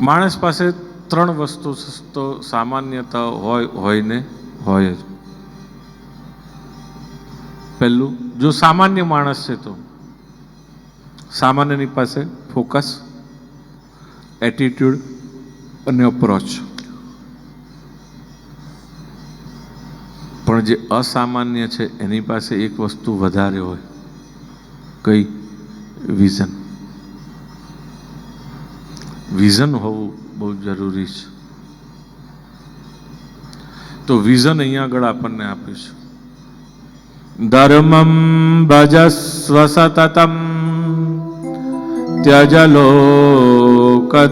માણસ પાસે ત્રણ વસ્તુ તો સામાન્યતા હોય હોય ને હોય જ. પહેલું, જો સામાન્ય માણસ છે તો. સામાન્યની પાસે ફોકસ, એટીટ્યુડ અને અપ્રોચ પણ જે અસામાન્ય છે, એની પાસે એક વસ્તુ વધારે હોય, કઈ? વિઝન. વિઝન હોવું બહુ જરૂરી છે. તો વિઝન અહીંયા આગળ આપણને આપીશું. ધર્મમ ભજસ્વ સતતમ ત્યજ લોકધર્માન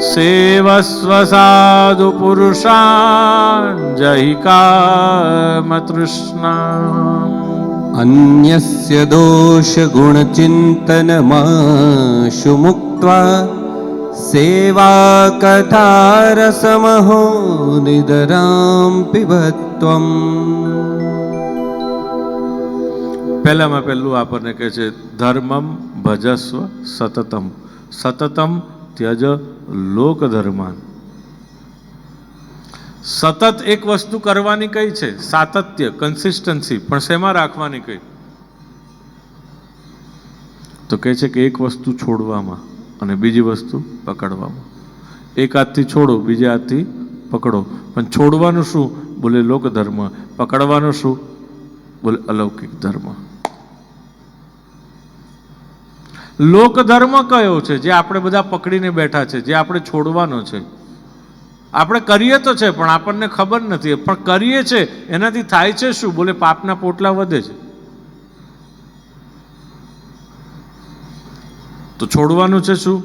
સેવસ્વ સાધુ પુરુષાન જહિ કામ અન્યસ્ય દોષગુણચિંતનમાશુ મુક્ત્વા સેવા કથારસમહો નિદરામ પીબત્વમ પહેલામાં પહેલું આપણને કહે છે, ધર્મમ ભજસ્વ સતતમ. સતતમ ત્યજ લોકધર્માન. સતત એક વસ્તુ કરવાની કઈ છે? સાતત્ય કન્સિસ્ટન્સી પણ શેમાં રાખવાની કઈ? તો કહે છે કે એક વસ્તુ છોડવામાં અને બીજી વસ્તુ પકડવામાં. એક હાથથી છોડો, બીજા હાથથી પકડો. પણ છોડવાનું શું? બોલે લોકધર્મ. પકડવાનું શું? બોલે અલૌકિક ધર્મ. લોકધર્મ કયો છે? જે આપણે બધા પકડીને બેઠા છે, જે આપણે છોડવાનો છે? આપણે કરીએ તો છે, પણ આપણને ખબર નથી. પણ કરીએ છે, એનાથી થાય છે શું? બોલે, પાપના પોટલા વધે છે. તો છોડવાનું છે શું?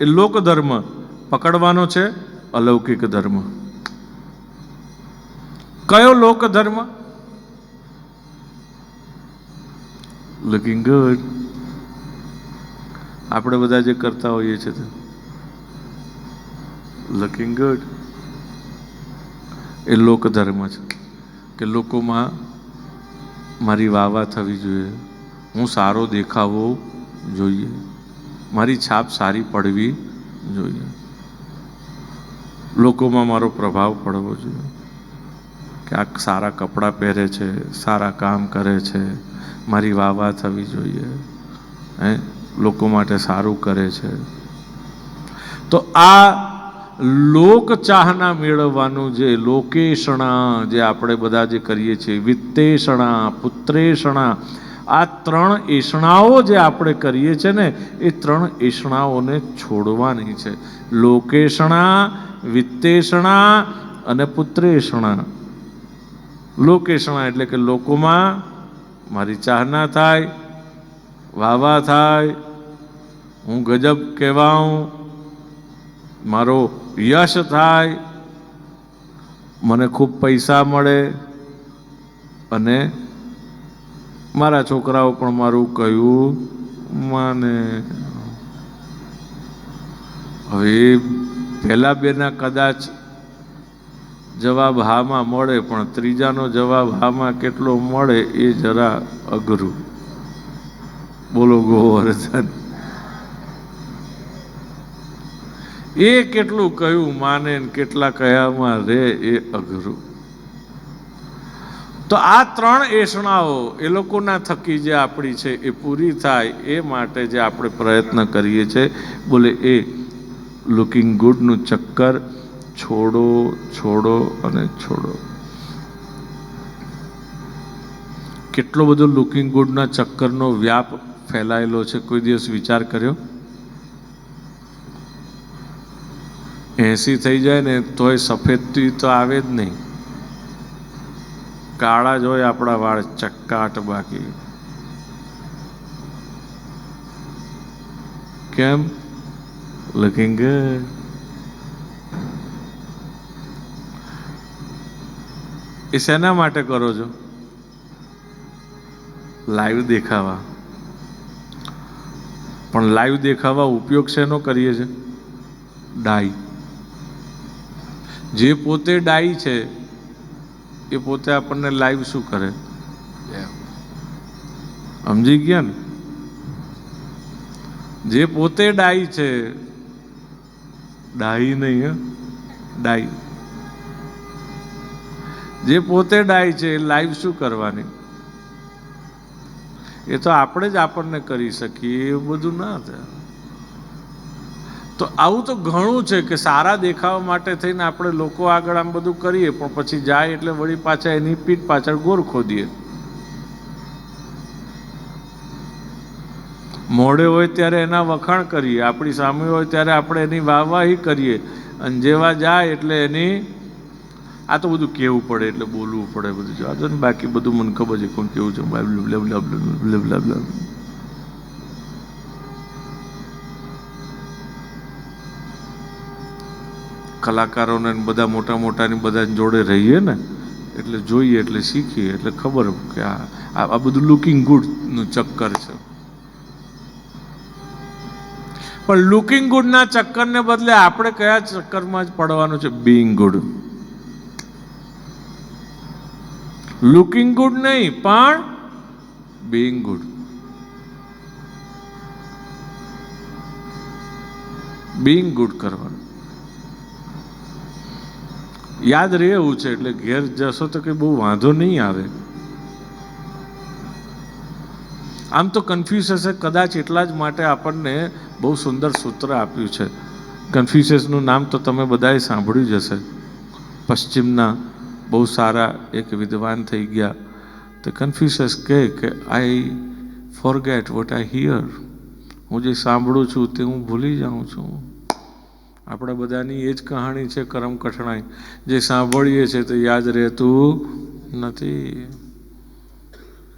એ લોક ધર્મ પકડવાનો છે, અલૌકિક ધર્મ. કયો લોક ધર્મ લુકિંગ ગુડ આપણે બધા જે કરતા હોઈએ છીએ લુકિંગ ગુડ એ લોકધર્મ છે કે લોકોમાં મારી વાવા થવી જોઈએ. હું સારો દેખાવો જોઈએ. મારી છાપ સારી પડવી જોઈએ. લોકોમાં મારો પ્રભાવ પડવો જોઈએ. કે આ સારા કપડાં પહેરે છે, સારા કામ કરે છે, મારી વાવા થવી જોઈએ. હે? લોકો માટે સારું કરે છે. તો આ લોક ચાહના મેળવવાનું જે લોકેશણા જે આપણે બધા જે કરીએ છીએ, વિત્તેષણા, પુત્રેષણા, આ ત્રણ એષણાઓ જે આપણે કરીએ છીએ ને, એ ત્રણ એષણાઓને છોડવાની છે. લોકેશણા, વિત્તેષણા અને પુત્રેષણા. લોકેશણા એટલે કે લોકોમાં મારી ચાહના થાય વાવા થાય, હું ગજબ કહેવાઉં મારો યશ થાય, મને ખૂબ પૈસા મળે અને મારા છોકરાઓ પણ મારું કહ્યું માને. હવે પહેલા બેના કદાચ જવાબ હામાં મળે, પણ ત્રીજાનો જવાબ હામાં કેટલો મળે એ જરા અઘરું. બોલો ગોવર્ધન. એ કેટલું કયું માને કેટલા કયામાં રે એ અઘરું. તો આ ત્રણ એષણાઓ એ લોકોના થકી જે આપણી છે એ પૂરી થાય એ માટે જે આપણે પ્રયત્ન કરીએ છીએ બોલે એ લુકિંગ ગુડનું ચક્કર છોડો છોડો અને છોડો. કેટલો બધો લુકિંગ ગુડના ચક્કરનો વ્યાપ ફેલાયેલો છે, કોઈ દિવસ વિચાર કર્યો? એસી થઈ જાય ને તોય સફેદથી તો આવે જ નહીં. કાળા જ હોય આપણા વાળ, ચક્કાટ બાકી. કેમ? લુકિંગ ગુડ એ શેના માટે કરો છો? લાઈવ દેખાવા. પણ લાઈવ દેખાવા ઉપયોગ શેનો કરીએ છે? ડાઈ જે પોતે ડાઈ છે એ પોતે આપણને લાઈવ શું કરે? સમજી ગયા ને? જે પોતે ડાઈ છે ડાઈ નહીં? ડાઈ. જે પોતે ડાય છે એ લાઈવ શું કરવાની? એ તો આપણે જ આપણને કરી શકીએ એવું બધું ના થાય. તો આવું તો ઘણું છે કે સારા દેખાવ માટે થઈને આપણે લોકો આગળ આમ બધું કરીએ, પણ પછી જાય એટલે વળી પાછા એની પીઠ પાછળ ગોર ખોદીએ. મોડે હોય ત્યારે એના વખાણ કરીએ, આપણી સામે હોય ત્યારે આપણે એની વાહવાહી કરીએ, અને જેવા જાય એટલે એની આ તો બધું કેવું પડે એટલે બોલવું પડે બધું. જો ને બાકી બધું મને ખબર છે કોણ કેવું છે. કલાકારોને બધા મોટા મોટાની બધા જોડે રહીએ ને, એટલે જોઈએ, એટલે શીખીએ, એટલે ખબર કે આ આ બધું લુકિંગ ગુડનું ચક્કર છે. પણ લુકિંગ ગુડના ચક્કરને બદલે આપણે કયા ચક્કરમાં જ પડવાનું છે? બિંગ ગુડ લુકિંગ ગુડ નહીં, પણ બિંગ ગુડ બિંગ ગુડ કરવાનું. યાદ રહે એવું છે, એટલે ઘેર જશો તો કંઈ બહુ વાંધો નહીં આવે. આમ તો કન્ફ્યુઝ હશે કદાચ એટલા જ માટે આપણને બહુ સુંદર સૂત્ર આપ્યું છે. કન્ફ્યુઝસનું નામ તો તમે બધાએ સાંભળ્યું જ હશે. પશ્ચિમના બહુ સારા એક વિદ્વાન થઈ ગયા. તો કન્ફ્યુઝસ કહે કે I forget what I hear હું જે સાંભળું છું તે હું ભૂલી જાઉં છું. આપણા બધાની એ જ કહાણી છે, કરમ કઠણાઈ. જે સાંભળીએ છીએ તે યાદ રહેતું નથી.